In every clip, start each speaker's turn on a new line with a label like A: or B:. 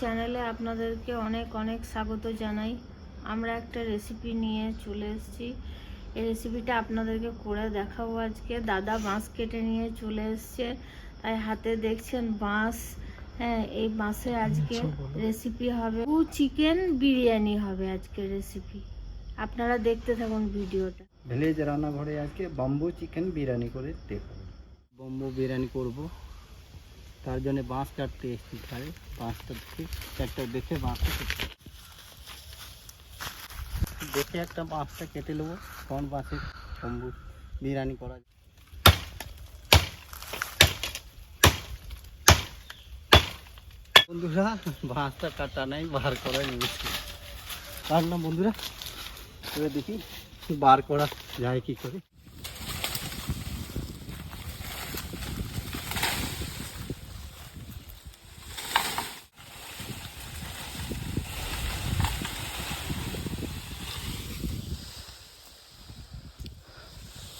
A: চ্যানেলে আপনাদেরকে অনেক অনেক স্বাগত জানাই। আমরা একটা রেসিপি নিয়ে চলে এসেছি। এই রেসিপিটা আপনাদেরকে করে দেখাবো আজকে। দাদা বাঁশ কেটে নিয়ে চলে এসছে। তাই হাতে দেখছেন বাঁশ। হ্যাঁ এই বাঁশে আজকে রেসিপি হবে। ও চিকেন বিরিয়ানি হবে আজকে রেসিপি আপনারা দেখতে থাকুন ভিডিওটা।
B: ভিলেজ রান্নাঘরে আজকে বাম্বু চিকেন বিরিয়ানি করে দেখব বাম্বু বিরিয়ানি করব। তার জন্য বাঁশ কাটতে এসেছি ধারে। বাঁশটা দেখে একটা দেখে বাঁশটা কেটে দেখে একটা বাঁশটা কেটে নেব। কোন বাঁশে বাম্বু বিরিয়ানি করা যায়। বন্ধুরা, বাঁশটা কাটা নাই, বার করে নিয়েছি কার না বন্ধুরা? এবার দেখি, বার করা যায় কি করে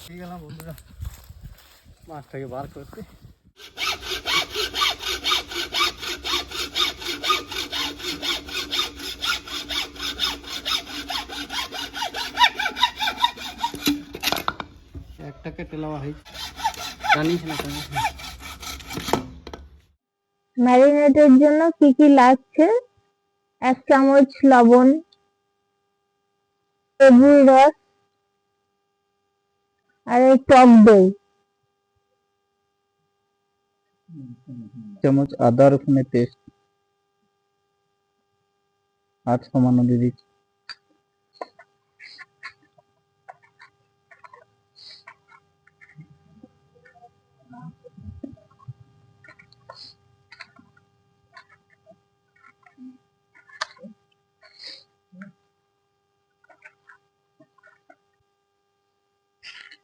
B: ঠিক গেলাম বন্ধুরা মাছটাকে বার করতে
A: ম্যারিনেটের জন্য কি কি লাগছে? এক চামচ লবণ লেবুর রস আর এই টক দই।
B: চামচ আদা রসুনের পেস্ট। আর সামান্য দিয়ে দিচ্ছি।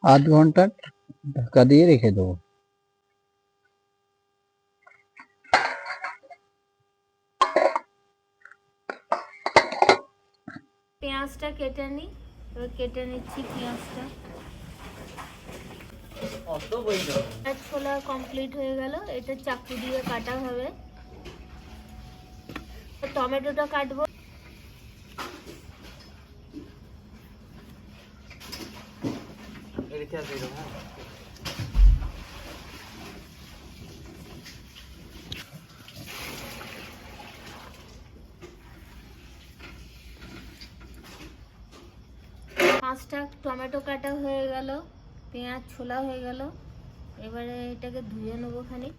B: আধ ঘণ্টা ঢাকা দিয়ে রেখে দেবো।
A: পেঁয়াজটা কেটে নিই এবার কেটে নিচ্ছি পেঁয়াজটা। পেঁয়াজ ছোলা কমপ্লিট হয়ে গেল, এটা চাকু দিয়ে কাটা হবে। টমেটোটা কাটবো। পাঁচটা টমেটো কাটা হয়ে গেল পেঁয়াজ ছোলা হয়ে গেল এবারে এটাকে ধুয়ে নেব খানিক।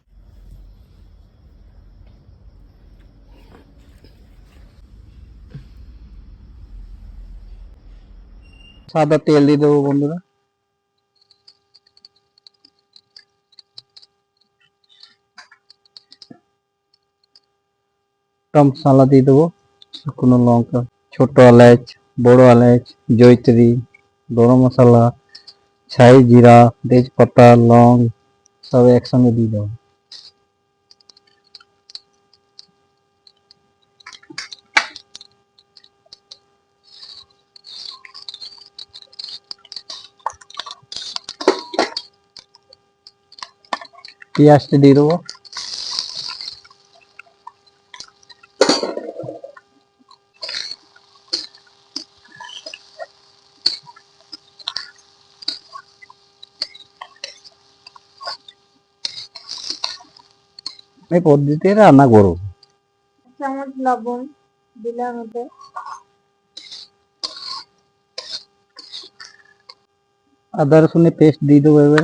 B: সাদা তেল দিয়ে দেবো বন্ধুরা। একটা মশলা দিয়ে দেবো। শুকনো লঙ্কা, ছোট এলাচ, বড় এলাচ জৈত্রী গরম মশলা, ছাই জিরা, তেজপাতা, লং, সব একসঙ্গে দিয়ে দেবো। পেঁয়াজটা দিয়ে দেবো। এই পদ্ধতিতে রান্না করব
A: এক চামচ লবণ দিলাম ওতে
B: আদা রসুনের পেস্ট দিয়ে দেবো এবার।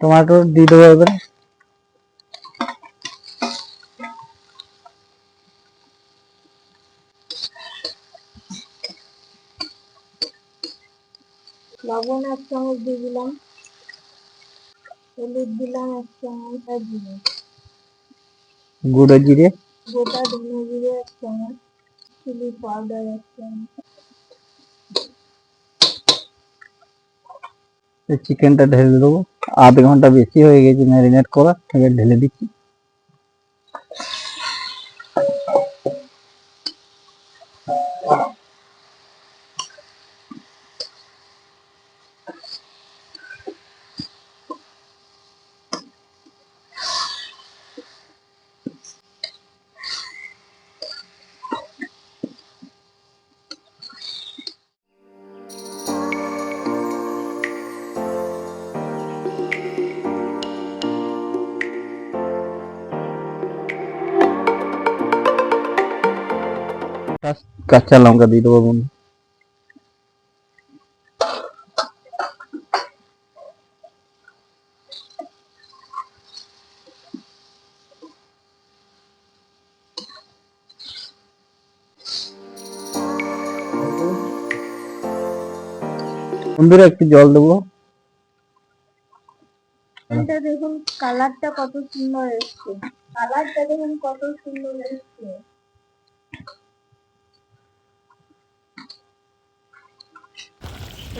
B: টমাটো দিয়ে দেবো এবার।
A: লবণ এক চামচ দিয়ে দিলাম। হলুদ দিলাম এক চামচ। আর জিরে।
B: গুঁড়ো জিরে?
A: গোটা ধনে জিরে এক চামচ। চিলি পাউডার এক চামচ।
B: চিকেনটা ঢেলে দেবো। আধ ঘণ্টা বেশি হয়ে গেছে ম্যারিনেট করা। এবার ঢেলে দিচ্ছি। কাঁচা লঙ্কা দিয়ে দেবো বন্ধু। বন্ধুরা, একটু জল দেবো।
C: এটা দেখুন কালারটা কত সুন্দর এসছে। কালারটা দেখুন, কত সুন্দর এসছে।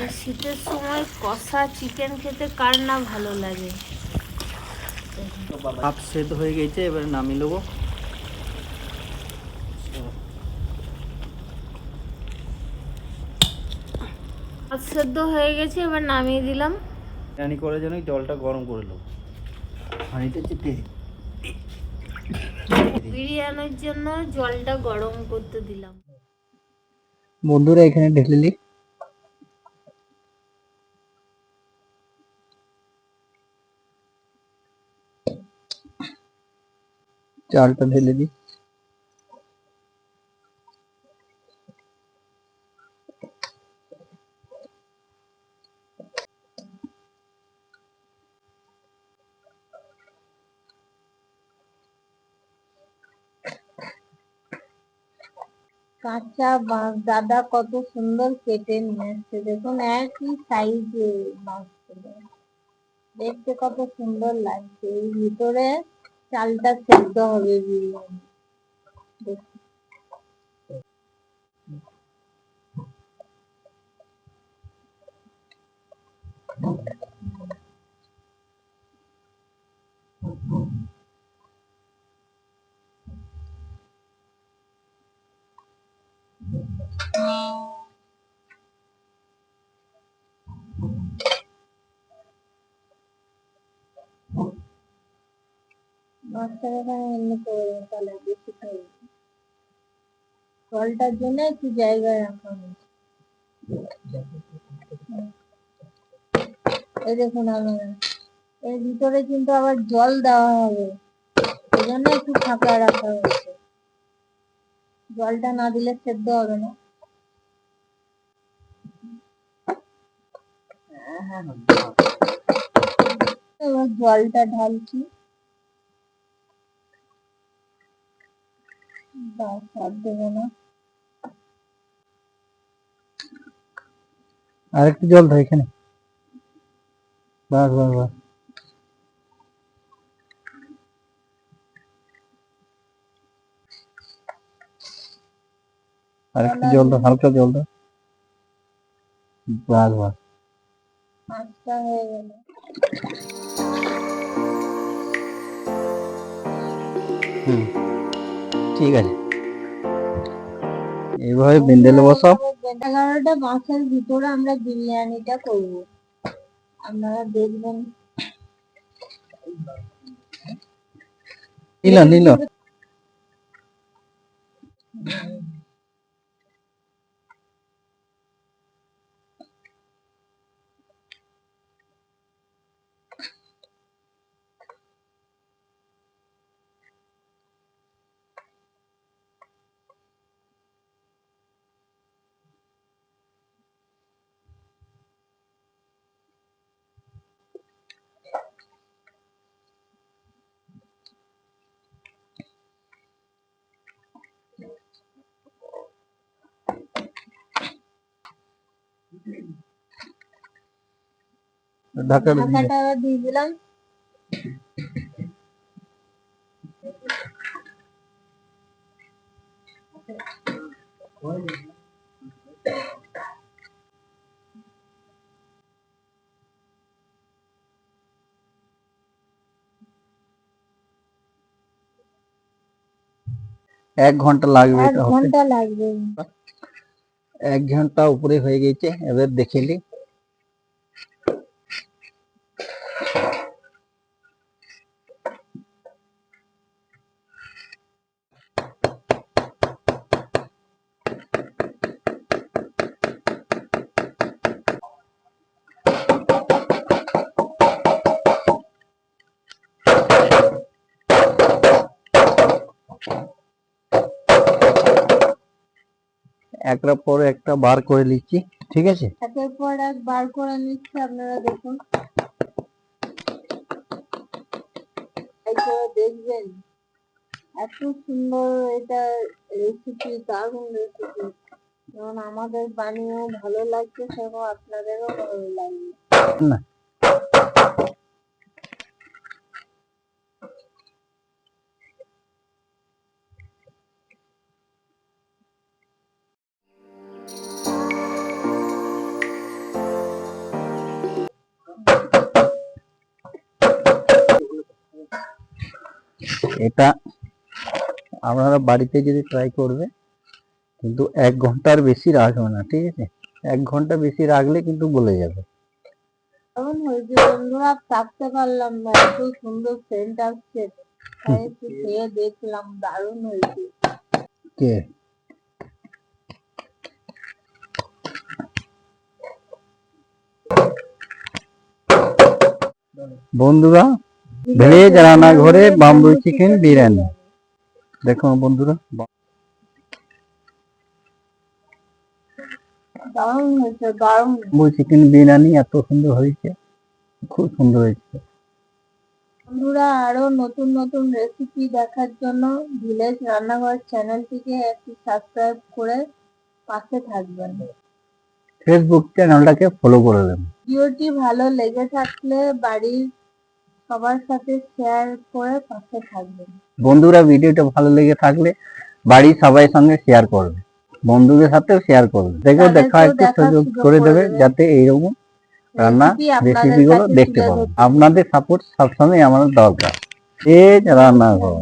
C: এই শীতের সময় কষা চিকেন খেতে কার না ভালো লাগে?
B: সেদ্ধ হয়ে গেছে এবারে নামিয়ে নেব।
C: সেদ্ধ হয়ে গেছে এবার নামিয়ে দিলাম।
B: বিরিয়ানি করে যেন জলটা গরম করে নেব। হাঁড়িটা চেপে
C: বিরিয়ানির জন্য জলটা গরম করতে দিলাম।
B: বন্ধুরা এখানে ঢেলে নি চালটা ঢেলে দিই।
C: কাঁচা বাঁশ, দাদা কত সুন্দর কেটে নিয়ে এসছে। দেখুন, একই সাইজে বাঁশগুলো দেখতে কত সুন্দর লাগছে। এর ভিতরে চালটা সেদ্ধ হবে বিরিয়ানি মাছটা এখানে এমনি করে দেবো তাহলে বেশি খাই জলটার জন্য একটু জায়গায় রাখা হয়েছে। এই দেখুন এর ভিতরে কিন্তু আবার জল দেওয়া হবে। এই জন্য একটু ফাঁকা রাখা হয়েছে। জলটা না দিলে সেদ্ধ হবে না। জলটা ঢালছি। আর দেবো না।
B: আর একটু জল দাও এখানে। বাস বাস বাস আর একটু জল দাও হালকা জল দাও। বাস বাস
C: হয়ে গেল।
B: হুম ঠিক আছে। এইভাবে বেঁধে বসাও।
C: এগারোটা বাঁশের ভিতরে আমরা বিরিয়ানিটা করব। আপনারা দেখবেন।
B: নিল নিল। ঢাকা দিয়ে দে।
C: ঢাকাটা আবার দিয়ে দিলাম
B: এক ঘণ্টা লাগবে
C: এক
B: এটা হতে
C: ঘণ্টা লাগবে
B: এক ঘণ্টা উপরে হয়ে গেছে এবার দেখিলি একটার পর একটা বার করে নিচ্ছি ঠিক আছে?
C: একের পর এক বার করে নিচ্ছি আপনারা দেখুন। দেখবেন এত সুন্দর এটা রেসিপি দারুণ রেসিপি যেমন আমাদের বানিয়েও ভালো লাগছে সেরকম আপনাদেরও ভালো লাগবে।
B: না। এটা আপনারা বাড়িতে যদি ট্রাই করবে কিন্তু এক ঘণ্টার বেশি রাখবে না ঠিক আছে? এক ঘণ্টা বেশি রাখলে কিন্তু গলে যাবে।
C: বন্ধুরা থাকতে পারলাম না এত সুন্দর সেন্ট আসছে। খেয়ে দেখলাম দারুণ হয়েছে।
B: কে? বন্ধুরা ভেজ রান্নাঘরে বাম্বু চিকেন বিরিয়ানি। দেখুন বন্ধুরা
C: দারুণ হয়েছে দারুণ।
B: বাম্বু চিকেন বিরিয়ানি এত সুন্দর হয়েছে খুব সুন্দর হয়েছে।
C: বন্ধুরা আরও নতুন নতুন রেসিপি দেখার জন্য ভিলেজ রান্নাঘর চ্যানেলটিকে একটু সাবস্ক্রাইব করে পাশে থাকবেন।
B: ফেসবুক চ্যানেলটাকে ফলো করে দেবেন।
C: ভিডিওটি ভালো লেগে থাকলে বাড়ির সবার সাথে শেয়ার করে পাশে থাকবেন।
B: বন্ধুরা ভিডিওটা ভালো লেগে থাকলে বাড়ির সবাই সঙ্গে শেয়ার করবে। বন্ধুদের সাথেও শেয়ার করবে। দেখো দেখা একটু সুযোগ করে দেবে। যাতে এইরকম রান্না
C: রেসিপি
B: গুলো দেখতে পাবো। আপনাদের সাপোর্ট সবসময় আমার দরকার। এই রান্না করো